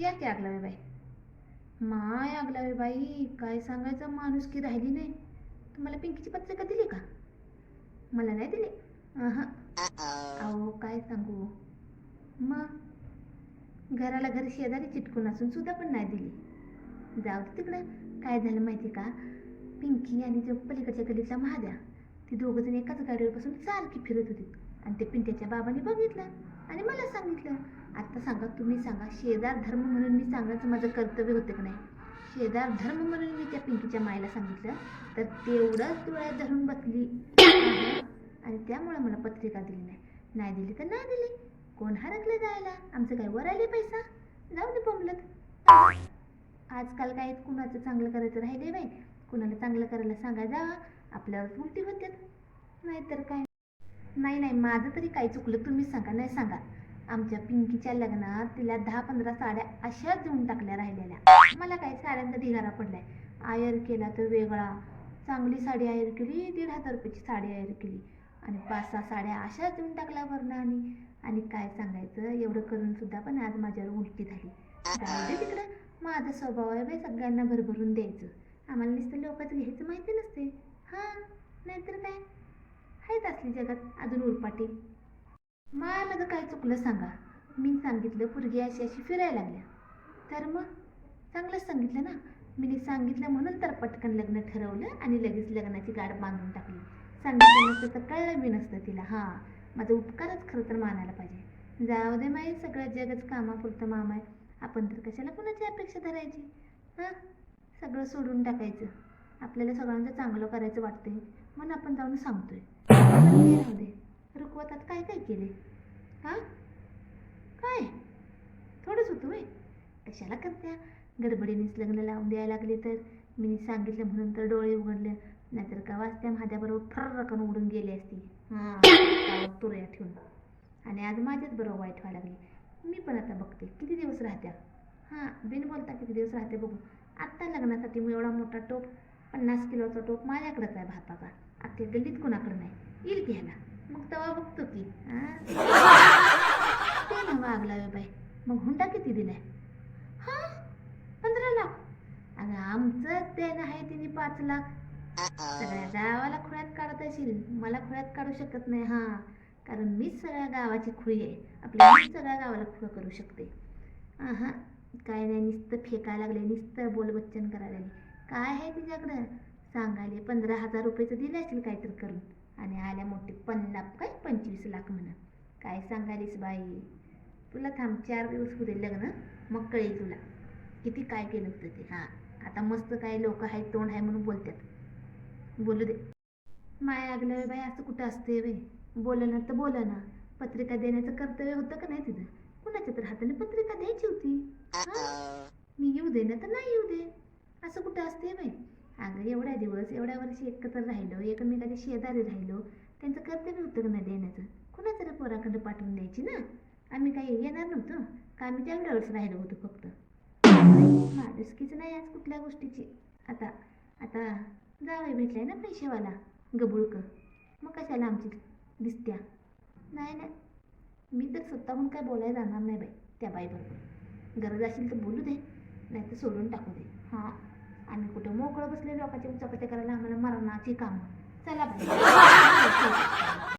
या की आगलावे बाई? माय आगलावे बाई काय सांगायचं? माणूस की राहिली नाही. तुम्हाला पिंकीची पत्रिका दिली का? मला नाही दिली. अहं. काय सांगू? मग? घराला घर शेजारी चिटकून असून सुद्धा पण नाही दिली. जाऊ तिकडं. काय झालं माहिती का? पिंकी आणि जो पलीकडच्या गलीतला महाद्या ती दोघं जण एकाच गाडीवर बसून सारखी फिरत होती. आणि ते पिंट्याच्या बाबांनी बघितलं आणि मला सांगितलं आता सांगा तुम्ही सांगा शेजार धर्म म्हणून मी सांगायचं माझं कर्तव्य होतं की नाही? शेजार धर्म म्हणून मी त्या पिंकीच्या मायला सांगितलं तर तेवढंच डोळ्यात धरून बसली आणि त्यामुळे मला पत्रिका दिली नाही. नाही दिली तर नाही दिली. कोण हरकलं जायला? आमचं काय वर आले पैसा? जाऊ दे बोंबलत. आजकाल काय कुणाचं चांगलं करायचं राहिले बाई? कुणाला चांगलं करायला सांगा जावा? आपल्यावर उलटी होत्यात. नाहीतर काय? नाही नाही माझं तरी काय चुकलं तुम्ही सांगा नाही सांगा. आमच्या पिंकीच्या लग्नात तिला दहा पंधरा साड्या अशाच देऊन टाकल्या राहिलेल्या. मला काय साड्यांचा ढिगारा पडलाय. आयर केला तर वेगळा. चांगली साडी आयर केली दीड हजार रुपयाची साडी आयर केली. आणि पाच सहा साड्या अशाच देऊन टाकल्या वरनं आणि आणि काय सांगायचं एवढं करून सुद्धा पण आज माझ्यावर उलटी झाली. जाऊ दे तिकडं. माझा स्वभाव आहे बाई सगळ्यांना भरभरून द्यायचं. आम्हाला नुसतं लोकच घ्यायचं माहिती नसते. हां नाहीतर काय? आहेत असली जगात अजून उरपाटी. माया माझं काय चुकलं सांगा. मी सांगितलं पोरगी अशी अशी फिरायला लागल्या. तर मग? चांगलंच सांगितलं ना. मी सांगितलं म्हणून तर पटकन लग्न ठरवलं आणि लगेच लग्नाची गाठ बांधून टाकली. सांगितलं नसतं तर कळलं बी नसतं तिला. हां माझा उपकारच खरं तर मानायला पाहिजे. जाऊ दे माई सगळं जगच कामापुरतं मामा आहे आपण तर कशाला कुणाची अपेक्षा धरायची? हां? सगळं सोडून टाकायचं. आपल्याला सगळ्यांचं चांगलं करायचं वाटतंय. म्हणून आपण जाऊन सांगतोय. पण रुकवतात. काय काय केले हां? काय? थोडंच होतं वय कशाला करत्या? गडबडीनेच लग्न लावून द्यायला लागले तर? मी सांगितलं म्हणून तर डोळे उघडले. नाहीतर का वाचत्या माझ्याबरोबर फर्रकन उडून गेली असती. हां तुरया ठेवून. आणि आज माझ्याच बरोबर वाईट व्हायला लागली. मी पण आता बघते. किती दिवस राहत्या? हां बिन बोलता किती दिवस राहते बघू. आत्ता लग्नासाठी मी एवढा मोठा टोप पन्नास किलोचा टोप माझ्याकडेच आहे भाताचा. अख्ख्या गल्लीत कोणाकडे नाही. येईल घ्यायला मग तेव्हा बघतो की हां ते आगला वे बाई. मग हुंडा किती दिलाय? हा? पंधरा लाख. अगं आमचंच देणं आहे तिने पाच लाख. सगळ्या गावाला खुळ्यात काढत असेल मला खुळ्यात काढू शकत नाही हा. कारण मीच सगळ्या गावाची खुळी आहे. आपल्या मीच सगळ्या गावाला खुळं करू शकते. हा काय नाही नुसतं फेकायला लागले नुसतं बोलबच्चन करायला लागले. काय आहे तिच्याकडं? सांगायले पंधरा हजार रुपयाचं दिलं असेल काहीतरी करून. आणि आल्या मोठी पन्नास काय पंचवीस लाख म्हणा काय सांगायलीस बाई? तुला थांब चार दिवस होते लग्न मग कळेल तुला. किती काय केलं होतं ते. हां आता मस्त काय लोक आहेत तोंड आहे म्हणून बोलतात. बोलू दे. माय लागलं बाई असं कुठं असते वे बोलं ना तर बोला ना पत्रिका देण्याचं कर्तव्य होतं का नाही तिथं? कुणाच्या तर हाताने पत्रिका द्यायची होती मी येऊ दे ना तर नाही येऊ दे. असं कुठं असते बाई? अगं एवढ्या दिवस एवढ्या वर्षी एकत्र राहिलो एकमेकाच्या शेजारी राहिलो त्यांचं कर्तव्य होतं नाही देण्याचं. कुणाच्या तरी पोराकडे पाठवून द्यायची ना? आम्ही काही येणार नव्हतो का आम्ही तेवढ्या वर्ष राहिलो होतो फक्त. माणुसकीच नाही आज कुठल्या गोष्टीची. आता आता जावे भेटलाय ना पैसेवाला गबुळक. मग कशाला आमची दिसत्या? नाही नाही. मी तर स्वतःहून काय बोलायला जाणार नाही बाई त्या बाईबरोबर. गरज असेल तर बोलू दे नाही तर सोडून टाकू दे. हां. आम्ही कुठं मोकळं बसलेलो लोकांची चपात्या करायला आम्हाला मरणाची कामं. चला बाई.